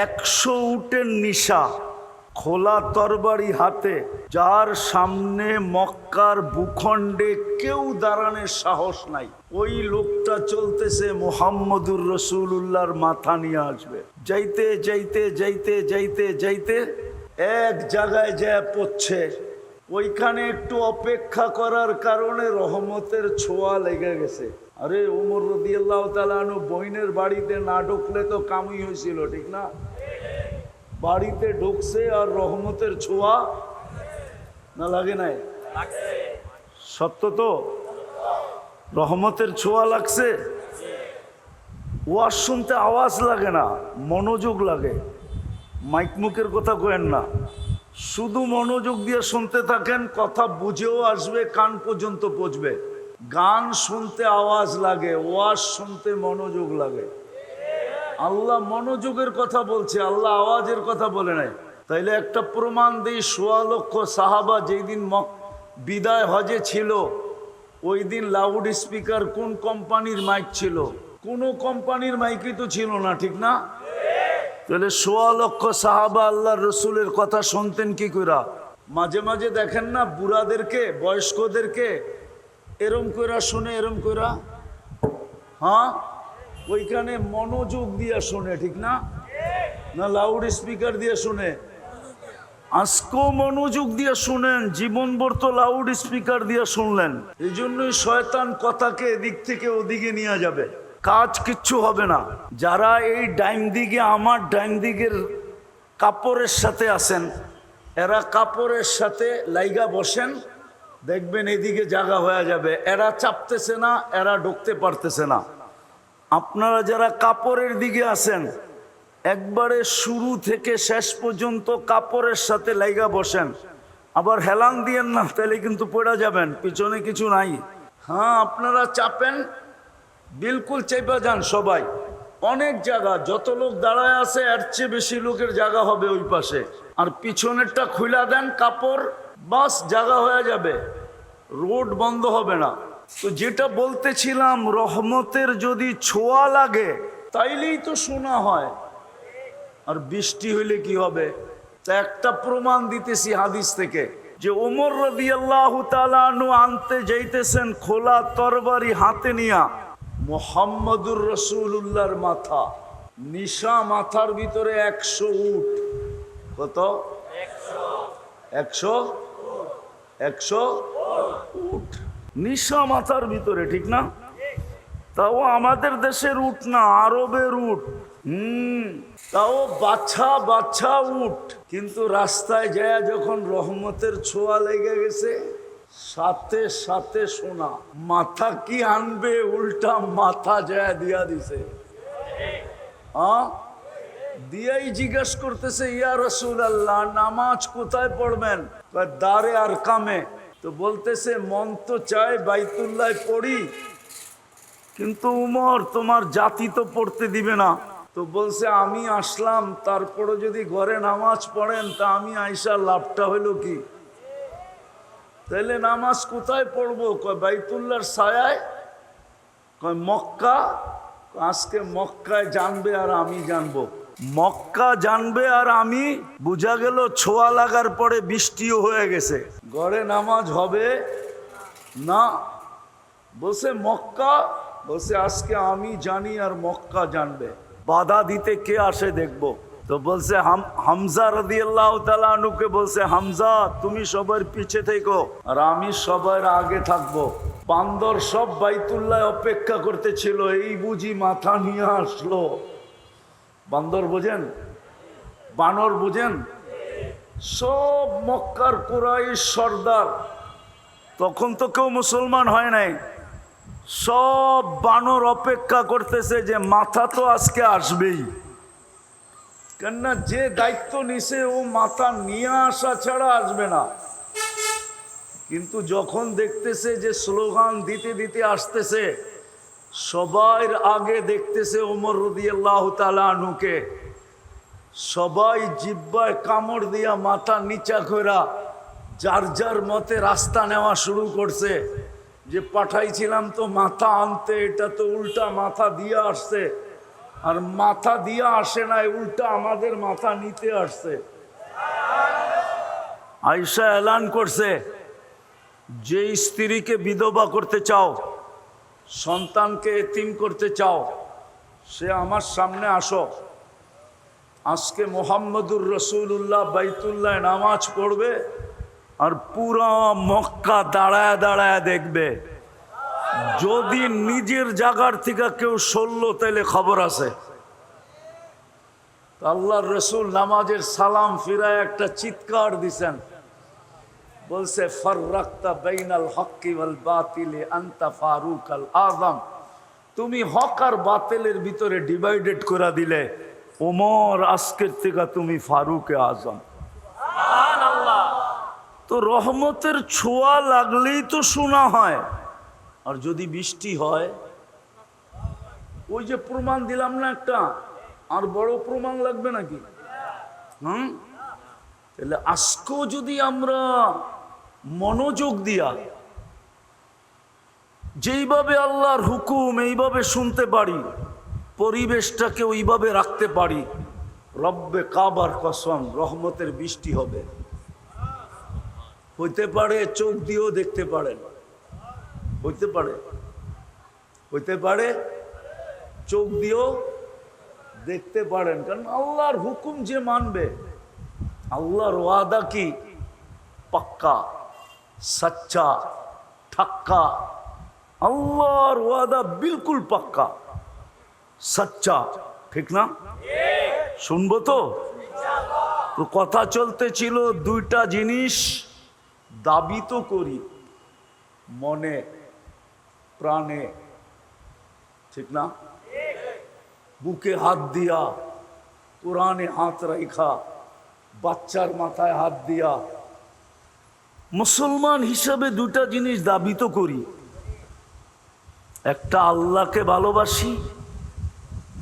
একশো উটের নিশা খোলা তরবারি হাতে, যার সামনে মক্কার ভূখণ্ডে কেউ দাঁড়ানোর সাহস নাই। ওই লোকটা চলতেছে মোহাম্মদুর রসুল্লাহর মাথা নিয়ে আসবে। যাইতে যাইতে যাইতে যাইতে যাইতে এক জায়গায় যা পড়ছে, ওইখানে একটু অপেক্ষা করার কারণে রহমতের ছোঁয়া লেগে গেছে। আরে উমর রদিয়াল্লাহ তালানু বইনের বাড়িতে না ঢুকলে তো কামই হয়েছিল ঠিক না? বাড়িতে ঢুকছে আর রহমতের ছোঁয়া না লাগে নাই? সত্য তো? রহমতের ছোঁয়া লাগছে? ওয়াজ শুনতে আওয়াজ লাগে না মনোযোগ লাগে। মাইক মুখের কথা কেন না। শুধু মনোযোগ দিয়ে শুনতে থাকেন কথা বুঝেও আসবে কান পর্যন্ত পৌঁছবে। গান শুনতে আওয়াজ লাগে, ওয়াজ শুনতে মনোযোগ লাগে। আল্লাহ মনোযোগের কথা বলছে, আল্লাহ আওয়াজের কথা বলে নাই। তাইলে একটা প্রমাণ দিই, সোয়া লক্ষ সাহাবা যেই দিন বিদায় হজে ছিল, ওই দিন লাউড স্পিকার কোন কোম্পানির মাইক ছিল? কোনো কোম্পানির মাইকই তো ছিল না, ঠিক না? তাহলে সোয়া লক্ষ সাহাবা আল্লাহ রসুলের কথা শুনতেন কি কইরা? মাঝে মাঝে দেখেন না, বুড়াদেরকে, বয়স্কদেরকে এরম কইরা শোনে, এরম কইরা। হ্যাঁ? ওইখানে মনোযোগ দিয়া শোনে, ঠিক না? না লাউড স্পিকার দিয়ে শুনে। আজকেও মনোযোগ দিয়ে শুনেন, জীবনভর তো লাউড স্পিকার দিয়ে শুনলেন। এই জন্যই শয়তান কথাকে এদিক থেকে ওদিকে নিয়ে যাবে। কাজ কিচ্ছু হবে না। যারা এই ডাইম দিকে, আমার ডাইম দিকের কাপড়ের সাথে আছেন, এরা কাপড়ের সাথে লাইগা বসেন দেখবেন এদিকে জায়গা হয়ে যাবে। এরা চাপতেছে না, এরা ঢুকতে পারতেছে না। আপনারা যারা কাপড়ের দিকে আছেন, একবারে শুরু থেকে শেষ পর্যন্ত কাপড়ের সাথে লাইগা বসেন। আবার হেলান দিয়েন না, তাহলে কিন্তু পড়ে যাবেন, পিছনে কিছু নাই। হ্যাঁ আপনারা চাপেন, বিলকুল চেপা যান সবাই। অনেক জায়গা, যত লোক দাঁড়ায় আছে, এর চেয়ে বেশি লোকের জায়গা হবে ওই পাশে। আর পিছনেরটা খুলা দেন কাপড় বাস জায়গা হয়ে যাবে, রোড বন্ধ হবে না। তো যেটা বলতেছিলাম, রহমতের যদি ছোঁয়া লাগে, তাইলেই তো শোনা হয়। আর বৃষ্টি হইলে কি হবে? তা একটা প্রমাণ দিতেছি হাদিস থেকে, যে ওমর রবি আল্লাহ তালু আনতে যাইতেছেন খোলা তরবারি হাতে নিয়া, মোহাম্মদুর রসুল্লাহর মাথা। নিশা মাথার ভিতরে একশো উঠ কত? একশো? একশো উঠ। নিশা মাথার ভিতরে, ঠিক না? তাও আমাদের দেশের উঠ না, আরবের উঠ। হুম, তাও বাচ্চা বাচ্চা উঠ। কিন্তু রাস্তায় যায় যখন রহমতের ছোঁয়া লেগে গেছে, সাথে সাথে শোনা, মাথা কি আনবে, উল্টা মাথা যায় দিয়া দিছে। দিয়াই জিজ্ঞেস করতেছে, ইয়া রসুল আল্লাহ নামাজ কোথায় পড়বেন? দারে আর কামে। তো বলতেছে, মন তো চায় বাইতুল্লাহ পড়ি, কিন্তু উমর তোমার জাতি তো পড়তে দিবে না। তো বলছে, আমি আসলাম তারপরে যদি ঘরে নামাজ পড়েন, তা আমি আইসা লাভটা হলো কি? তাইলে নামাজ কোথায় পড়ব? কয়, বাইতুল্লাহর ছায়ায়? কয়, মক্কা? আজকে মক্কায় জানবে আর আমি জানব। মক্কা জানবে আর আমি, বুঝা গেল ছোঁয়া লাগার পরে বৃষ্টিও হয়ে গেছে। ঘরে নামাজ হবে? না। বসে মক্কা? বসে আজকে আমি জানি আর মক্কা জানবে। বাধা দিতে কে আসে দেখব? তো বলছে, হাম হামজা রদি আল্লাহ তালুকে বলছে, হামজা, তুমি সবার পিছে থেকো আর আমি সবার আগে থাকব। বান্দর সব বাইতুল্লাহ অপেক্ষা করতেছিল এই বুঝি মাথা নিয়ে আসলো। বান্দর বোঝেন? বানর বোঝেন? সব মক্কার কোরাই সর্দার। তখন তো কেউ মুসলমান হয় নাই। সব বানর অপেক্ষা করতেছে যে মাথা তো আজকে আসবেই। কেননা যে দায়িত্ব নিছে, ও মাথা নিয়ে আসা ছাড়া আসবে না। কিন্তু যখন দেখতেছে যে স্লোগান দিতে দিতে আসতেছে সবার আগে দেখতেছে ওমর রদি আল্লাহ তালুকে সবাই জিব্বায় কামড় দিয়া মাথা নিচা করা যার যার মতে রাস্তা নেওয়া শুরু করছে। যে পাঠাইছিলাম তো মাথা আনতে, এটা তো উল্টা মাথা দিয়ে আসছে। আর মাথা দিয়ে আসে নাই, উল্টা আমাদের মাথা নিতে আসছে। আয়সা এলান করছে, যে স্ত্রীকে বিধবা করতে চাও সন্তানকে এতিম করতে চাও, সে আমার সামনে আসো। আজকে মোহাম্মদুর রসুল্লাহ বাইতুল্লাহ নামাজ পড়বে আর পুরা মক্কা দাঁড়ায় দাঁড়ায় দেখবে। যদি নিজের জায়গার থেকে কেউ সরল তাহলে খবর আছে আল্লাহর রসুল নামাজের সালাম ফিরায় একটা চিৎকার দিছেন। বলছে ফররাক্তা বাইনাল হক্কি ওয়াল বাতিলে আন্তা ফারুক আল আজম তুমি হক আর বাতিলের ভিতরে ডিভাইডেড করে দিলে ওমর আজকের থেকে তুমি ফারুকে আজম। তো রহমতের ছোঁয়া লাগলেই তো শোনা হয়। আর যদি বৃষ্টি হয় ওই যে প্রমাণ দিলাম না একটা আর বড় প্রমাণ লাগবে নাকি? হুম? তাহলে আজকেও যদি আমরা মনোযোগ দিয়া। যেইভাবে আল্লাহর হুকুম এইভাবে শুনতে পারি, পরিবেশটাকে ওইভাবে রাখতে পারি, রব্বে কাবার কসম, রহমতের বৃষ্টি হবে। হইতে পারে চোখ দিয়েও দেখতে পারেন। হইতে পারে। হইতে পারে চোখ দিয়েও দেখতে পারেন। কারণ আল্লাহর হুকুম যে মানবে, আল্লাহর ওয়াদা কি? পাক্কা। সচ্চা ঠাক্কা আল্লাহর ওয়াদা বিলকুল পাক্কা সচ্চা ঠিক না শুনব তো তো কথা চলতে ছিল দুইটা জিনিস দাবি তো করি মনে প্রাণে ঠিক না বুকে হাত দিয়া কোরআনে হাত রাখা বাচ্চার মাথায় হাত দিয়া মুসলমান হিসাবে দুটা জিনিস দাবি তো করি। একটা আল্লাহকে ভালোবাসি,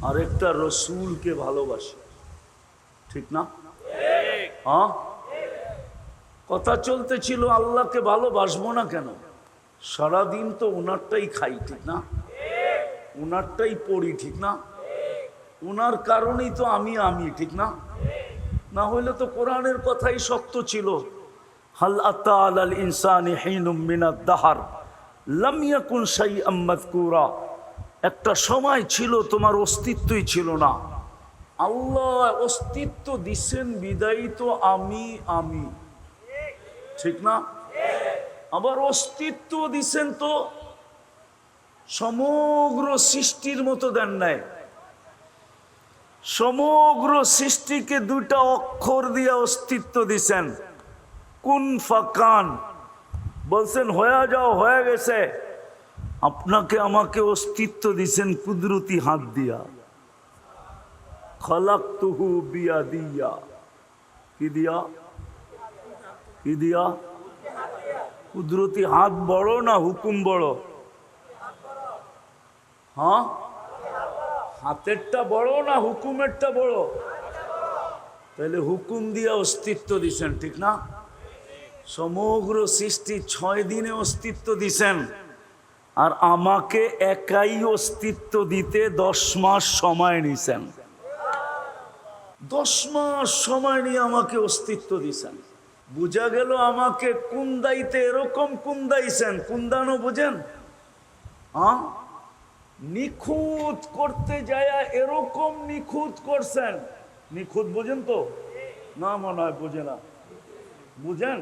আর একটা রসুলকে ভালোবাসি। ঠিক না? হ্যাঁ? কথা চলতে ছিল আল্লাহকে ভালোবাসবো না কেন? সারাদিন তো ওনারটাই খাই, ঠিক না? ওনারটাই পড়ি, ঠিক না? ওনার কারণেই তো আমি আমি, ঠিক না? না হইলে তো কোরআনের কথাই শক্ত ছিল। হাল আতা আল ইনসানি হিনুম মিনাদ দাহার লাম ইয়াকুন শাইআম মাযকুরা একটা সময় ছিল তোমার অস্তিত্বই ছিল না। আল্লাহ অস্তিত্ব দিচ্ছেন বিদায়ী তো আমি আমি। ঠিক না? আবার অস্তিত্ব দিছেন তো সমগ্র সৃষ্টির মতো দেন নাই। সমগ্র সৃষ্টিকে দুইটা অক্ষর দিয়ে অস্তিত্ব দিছেন। কোন ফাকান? বলছেন, হয়ে যাও, হয়ে গেছে। আপনাকে আমাকে অস্তিত্ব দিছেন কুদরতি হাত দিয়া। খলাক তুহু বিয়া দিয়া কি দিয়া? কি দিয়া? কুদরতি হাত বড় না হুকুম বড়? হ্যাঁ? হাতেরটা বড় না হুকুমেরটা বড়? তাহলে হুকুম দিয়ে অস্তিত্ব দিছেন, ঠিক না? সমগ্র সৃষ্টি ছয় দিনে অস্তিত্ব দিছেন। আর আমাকে একাই অস্তিত্ব দিতে দশ মাস সময় নিছেন। দশ মাস সময় নিয়ে আমাকে অস্তিত্ব দিছেন। বুঝা গেল আমাকে কুন্দাইতে এরকম কুন্দাইছেন কুন্দানো বুঝেন? নিখুঁত করতে যায় এরকম নিখুঁত করছেন। নিখুঁত বুঝেন তো? না মনে হয় বুঝে না। বুঝেন?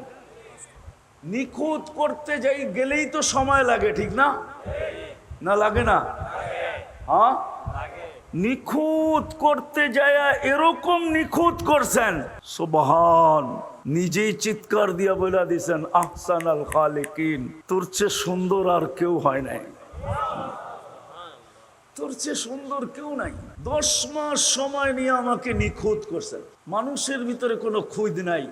নিখুঁত করতে যাই গেলেই তো সময় লাগে, ঠিক না? না লাগে না? হ্যাঁ? নিখুঁত করতে যায় এরকম নিখুঁত করছেন। সুবহান, নিজেই চিৎকার দিয়া বলে দিছেন আহসান আল খালিকিন। তোর চেয়ে সুন্দর আর কেউ হয় নাই। তোর চেয়ে সুন্দর কেউ নাই। দশ মাস সময় নিয়ে আমাকে নিখুঁত করছেন। মানুষের ভিতরে কোনো খুঁজ নাই।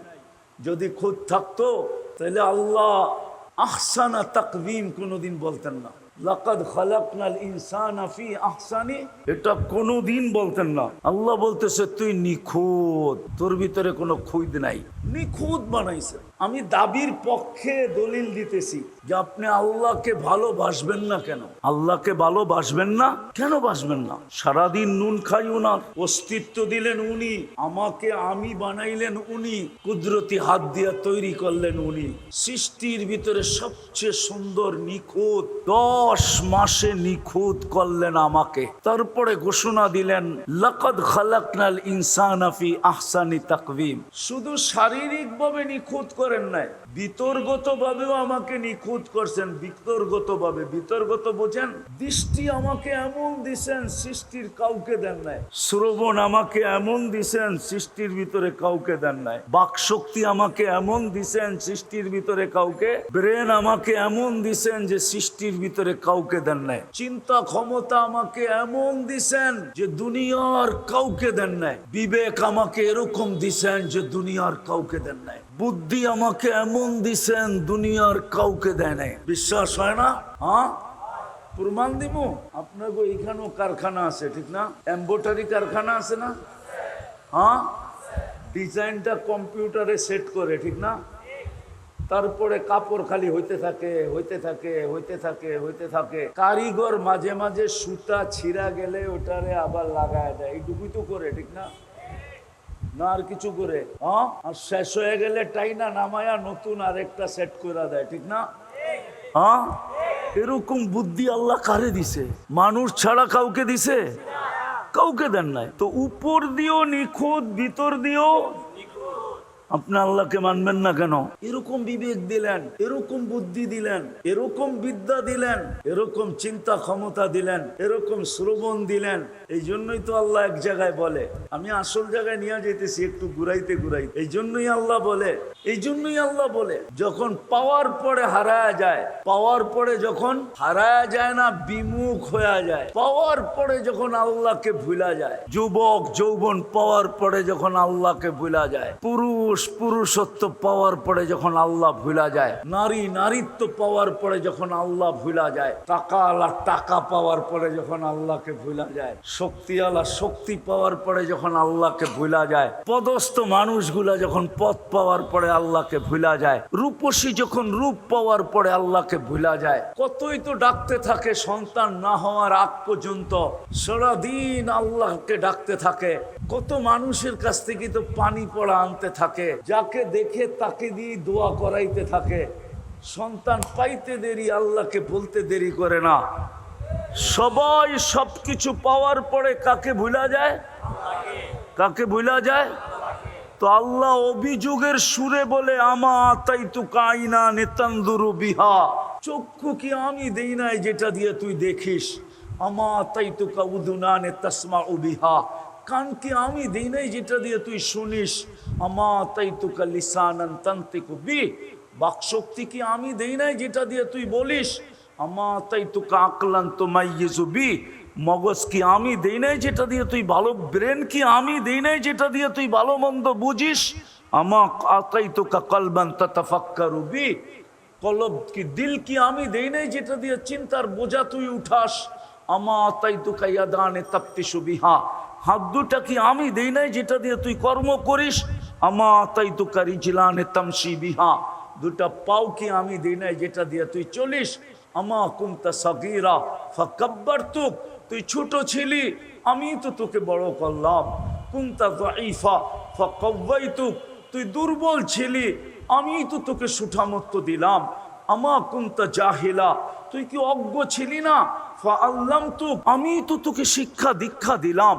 যদি খুদ থাকতো, তাহলে আল্লাহ আহসানা তাকবিম কোনোদিন বলতেন না। লাকাদ ইনসান এটা কোনোদিন বলতেন না। আল্লাহ বলতেছে, তুই নিখুঁত, তোর ভিতরে কোনো খুঁদ নাই। নিখুঁত বানাইছে। আমি দাবির পক্ষে দলিল দিতেছি যে আপনি আল্লাহকে ভালোবাসবেন না কেন? আল্লাহকে ভালোবাসবেন না? কেন বাসবেন না? সারাদিন নুন খাই উনার অস্তিত্ব দিলেন উনি, আমাকে আমি বানাইলেন উনি, কুদরতি হাত দিয়ে তৈরি করলেন উনি। সৃষ্টির ভিতরে সবচেয়ে সুন্দর নিখুঁত, দশ মাসে নিখুঁত করলেন আমাকে। তারপরে ঘোষণা দিলেন, লকদ খালাকনাল ইনসানাফি আহসানি তাকভিম শুধু শারীরিক ভাবে নিখুঁত করেন নাই। বিতর্গত ভাবেও আমাকে নিখুঁত করছেন বিতর্গত ভাবে বিতর্গত বোঝেন, দৃষ্টি আমাকে এমন দিছেন, সৃষ্টির কাউকে দেন নাই। শ্রবণ আমাকে এমন দিছেন, সৃষ্টির ভিতরে কাউকে দেন নাই। বাক শক্তি আমাকে এমন দিছেন, সৃষ্টির ভিতরে কাউকে। ব্রেন আমাকে এমন দিছেন যে সৃষ্টির ভিতরে কাউকে দেন নাই। চিন্তা ক্ষমতা আমাকে এমন দিছেন যে দুনিয়ার কাউকে দেন নাই। বিবেক আমাকে এরকম দিছেন যে দুনিয়ার কাউকে দেন নাই। বুদ্ধি আমাকে এমন দিছেন, দুনিয়ার কাউকে দেয় নাই। বিশ্বাস হয় না? হ্যাঁ? প্রমাণ দিব আপনাকে এইখানেও কারখানা আছে, ঠিক না? এম্বোটারি কারখানা আছে না? হ্যাঁ? ডিজাইনটা কম্পিউটারে সেট করে, ঠিক না? তারপরে কাপড় খালি হইতে থাকে হইতে থাকে হইতে থাকে হইতে থাকে। কারিগর মাঝে মাঝে সুতা ছিঁড়া গেলে ওটারে আবার লাগায় দেয়। এইটুকুই তো করে, ঠিক না? না আর কিছু করে হ্যাঁ? আর শেষ হয়ে গেলে টাইনা নামায়া নতুন আর একটা সেট করে দেয়, ঠিক না? হ্যাঁ? এরকম বুদ্ধি আল্লাহ কারে দিছে? মানুষ ছাড়া কাউকে দিছে? কাউকে দেন নাই। তো উপর দিও নিখুঁত, ভিতর দিয়েও আপনি আল্লাহকে মানবেন না কেন? এরকম বিবেক দিলেন, এরকম বুদ্ধি দিলেন, এরকম বিদ্যা দিলেন, এরকম চিন্তা ক্ষমতা দিলেন, এরকম শ্রবণ দিলেন, এই জন্যই তো আল্লাহ এক জায়গায় বলে। আমি আসল জায়গায় নিয়ে যেতেছি একটু ঘুরাইতে ঘুরাইতে। এই জন্যই আল্লাহ বলে, এই জন্যই আল্লাহ বলে, যখন পাওয়ার পরে হারায় যায়, পাওয়ার পরে যখন হারায় যায় না, বিমুখ হয়ে যায়। পাওয়ার পরে যখন আল্লাহকে ভুলা যায়, যুবক, যৌবন পাওয়ার পরে যখন আল্লাহকে ভুলা যায়, পুরুষ পুরুষত্ব পাওয়ার পরে যখন আল্লাহ ভুলা যায় নারী নারীত্ব পাওয়ার পরে যখন আল্লাহ ভুলা যায় টাকা আলা টাকা পাওয়ার পরে যখন আল্লাহকে ভুলা যায় শক্তি আলা শক্তি পাওয়ার পরে যখন আল্লাহকে ভুলা যায়, পদস্থ মানুষগুলা যখন পথ পাওয়ার পরে আল্লাহকে ভুলা যায়, রূপসী যখন রূপ পাওয়ার পরে আল্লাহকে ভুলা যায়, কতই তো ডাকতে থাকে সন্তান না হওয়ার আগ পর্যন্ত, সারাদিন আল্লাহকে ডাকতে থাকে, কত মানুষের কাছ থেকে তো পানি পড়া আনতে থাকে যাকে দেখে তাকে দিয়ে দোয়া করাইতে থাকে। সন্তান পাইতে দেরি, আল্লাহকে বলতে দেরি করে না। সবাই সবকিছু পাওয়ার পরে কাকে ভুলা যায়? কাকে ভুলা যায়? তো আল্লাহ অভিযোগের সুরে বলে, আমা তাই তু কাইনা নেতান্দুরু বিহা। চক্ষু কি আমি দেই নাই যেটা দিয়ে তুই দেখিস? আমা তাই তু কাউদুনা নে তসমা বিহা। কান কি আমি দেই নাই, যেটা দিয়ে তুই শুনিস, আমা তাই তু কা লিসানান তান্তিকু বি, বাকশক্তি কি আমি দেই নাই, যেটা দিয়ে তুই বলিস, আমা তাই তু কা আকলান তো মাইয়েজু বি, মগজ কি আমি দেই নাই, যেটা দিয়ে তুই ভালো, ব্রেন কি আমি দেই নাই, যেটা দিয়ে তুই ভালো মন্দ বুঝিস, আমা আতাই তো কলবান তাতাফাক্কারু বি, কলব কি, দিল কি আমি দেই নাই, যেটা দিয়ে চিন্তার বোঝা তুই উঠাস, আমা আতাই তো কাইয়াদানে তাপ্তি সুবিহা হাত দুটা কি আমি দেই নাই যেটা দিয়ে তুই কর্ম করিস? আমা আতাই তো কারি জিলানে তামসি বিহা দুটা পাও কি আমি দেই নাই যেটা দিয়ে তুই চলিস? আমা কুমতা সগিরা। ফাকাব্বার তুক, তুই ছোট ছিলি, আমি তো তোকে বড় করলাম। কুমতা দাইফা ফাকাব্বাইতুক তুই দুর্বল ছিলি, আমি তো তোকে সুঠামত্ব দিলাম। আমা কুমতা জাহিলা, তুই কি অজ্ঞ ছিলি না? ফা আল্লাম তুক আমি তো তোকে শিক্ষা দীক্ষা দিলাম।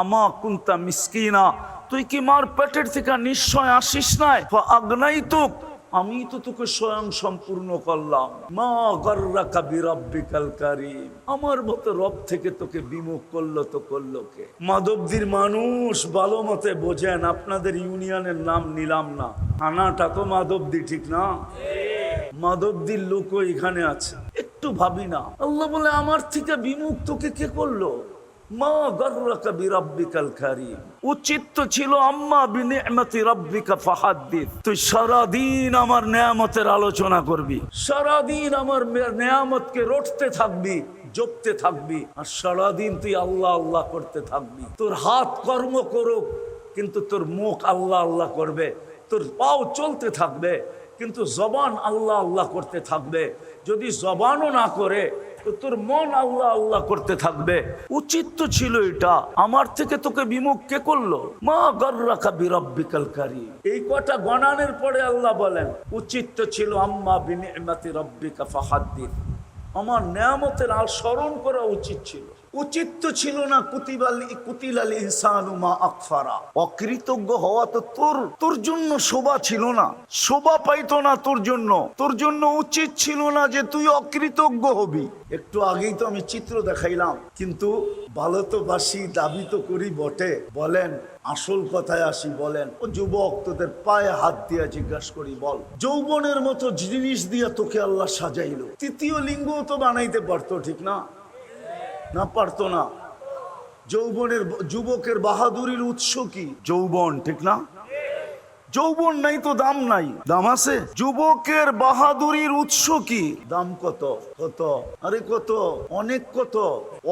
আমা কুন্তা মিসকিনা, তুই কি মার পেটের থেকে নিশ্চয় আসিস নাই? আগ্নাই তুক আমি তো তোকে স্বয়ং সম্পূর্ণ করলাম। মা বিরব্বিকাল কারিম, আমার মতো রব থেকে তোকে বিমুখ করল তো করল কে? মাধবদীর মানুষ ভালো মতে বোঝেন, আপনাদের ইউনিয়নের নাম নিলাম না। আনাটা তো মাধবদী, ঠিক না? মাধবদীর লোকও এখানে আছে। একটু ভাবি না। আল্লাহ বলে, আমার থেকে বিমুখ তোকে কে করল? মা গর্রাকা বিরব্বিকাল কারিম। উচিত তো ছিল আম্মা রব্বিকা ফাহাদ্দিদ তুই সারাদিন আমার নেয়ামতের আলোচনা করবি। সারাদিন আমার নেয়ামতকে রটতে থাকবি জপতে থাকবি আর সারাদিন তুই আল্লাহ আল্লাহ করতে থাকবি। তোর হাত কর্ম করুক কিন্তু তোর মুখ আল্লাহ আল্লাহ করবে। তোর পাও চলতে থাকবে কিন্তু জবান আল্লাহ আল্লাহ করতে থাকবে। যদি জবানও না করে তোর মন আল্লাহ আল্লাহ করতে থাকবে। উচিত তো ছিল এটা। আমার থেকে তোকে বিমুখ কে করল? মা গর্রাকা বিরব্বিকাল কারি এই কটা গণানের পরে আল্লাহ বলেন, উচিত তো ছিল আম্মা বিনিমাতি রব্বিকা ফাহাদ্দিন আমার নিয়ামতের আল স্মরণ করা উচিত ছিল। উচিত তো ছিল না কুতিবাল কুতিলাল আকফারা। অকৃতজ্ঞ হওয়া তো তোর তোর জন্য শোভা ছিল না। শোভা পাইতো না তোর জন্য। তোর জন্য উচিত ছিল না যে তুই অকৃতজ্ঞ হবি। একটু আগেই তো আমি চিত্র দেখাইলাম। কিন্তু ভালো তো বাসি দাবি তো করি বটে। বলেন, আসল কথায় আসি, বলেন, ও যুবক, তোদের পায়ে হাত দিয়া জিজ্ঞাসা করি, বল, যৌবনের মতো জিনিস দিয়া তোকে আল্লাহ সাজাইলো। তৃতীয় লিঙ্গ তো বানাইতে পারতো, ঠিক না? না পারতো না। যৌবনের যুবকের বাহাদুরির উৎস কি? যৌবন, ঠিক না? যৌবন নাই তো দাম নাই। দাম আছে? যুবকের বাহাদুরির উৎস কি? দাম কত? কত? আরে কত? অনেক কত?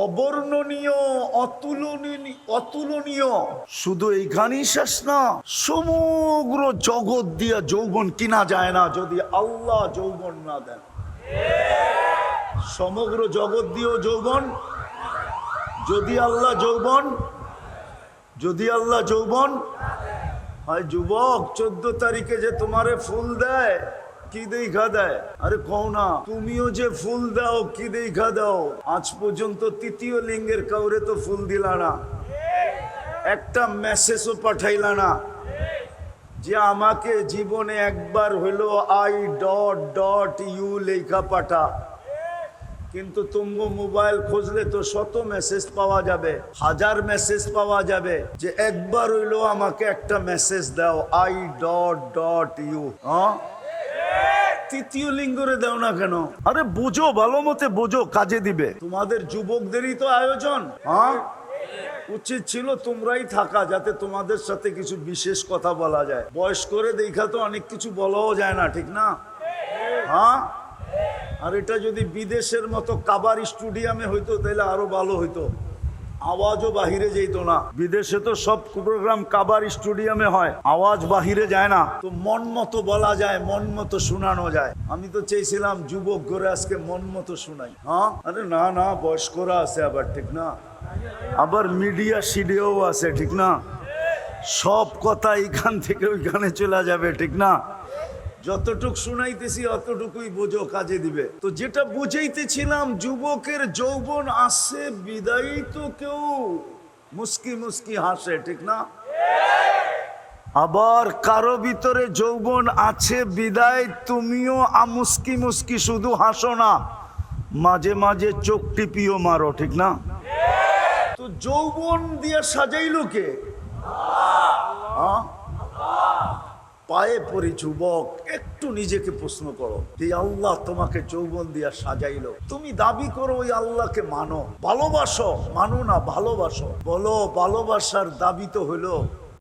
অবর্ণনীয়, অতুলনীয় অতুলনীয়। শুধু এইখানেই শেষ না, সমগ্র জগৎ দিয়া যৌবন কিনা যায় না যদি আল্লাহ যৌবন না দেন। সমগ্র জগৎ দিয়েও যৌবন যদি আল্লাহ যৌবন, যদি আল্লাহ যৌবন, হয় যুবক, চোদ্দ তারিখে যে তোমারে ফুল দেয়, কি দেখা দেয়? আরে কও না, তুমিও যে ফুল দাও, কি দেখা দাও? আজ পর্যন্ত তৃতীয় লিঙ্গের কাউরে তো ফুল দিলা না। একটা মেসেজও পাঠাইলা না। যে আমাকে জীবনে একবার হইল আই ডট ডট ইউ লেখা পাঠা। কিন্তু তুমগো মোবাইল খুঁজলে তো শত মেসেজ পাওয়া যাবে, হাজার মেসেজ পাওয়া যাবে। যে একবার হইল আমাকে একটা মেসেজ দাও আই ডট ডট ইউ হ্যাঁ? তৃতীয় লিঙ্গরে দাও না কেন? আরে বুঝো, ভালো মতে বুঝো, কাজে দিবে। তোমাদের যুবকদেরই তো আয়োজন হ্যাঁ? উচিত ছিল তোমরাই থাকা, যাতে তোমাদের সাথে কিছু বিশেষ কথা বলা যায়। বয়স করে দেখা তো অনেক কিছু বলাও যায় না, ঠিক না? হ্যাঁ? আর এটা যদি বিদেশের মতো কাবার স্টুডিয়ামে হইতো, তাহলে আরও ভালো হইতো। আওয়াজও বাহিরে যেত না। বিদেশে তো সব প্রোগ্রাম কাবার স্টুডিয়ামে হয়, আওয়াজ বাহিরে যায় না। তো মন মতো বলা যায়, মন মতো শোনানো যায়। আমি তো চেয়েছিলাম যুবক করে আজকে মন মতো শোনাই। হ্যাঁ? আরে না না, বয়স্করা আছে আবার, ঠিক না? আবার মিডিয়া সিডিও আছে, ঠিক না? সব কথা এখান থেকে ওইখানে চলে যাবে, ঠিক না? যতটুক শুনাইতেছি অতটুকুই বোঝো, কাজে দিবে। তো যেটা বুঝাইতেছিলাম, যুবকের যৌবন আসে বিদায়ী তো কেউ। মুস্কি মুস্কি হাসে, ঠিক না? আবার কারও ভিতরে যৌবন আছে, বিদায়, তুমিও আমুস্কি মুস্কি শুধু হাসো না, মাঝে মাঝে চোখ টিপিও মারো, ঠিক না? তো যৌবন দিয়ে সাজাইলো কে? হ্যাঁ পায়ে পড়ি যুবক, একটু নিজেকে প্রশ্ন করো যে আল্লাহ, তোমাকে যৌবন দিয়া সাজাইলো। তুমি দাবি করো ওই আল্লাহকে মানো। ভালোবাসো, মানো না, ভালোবাসো। বলো, ভালোবাসার দাবি তো হলো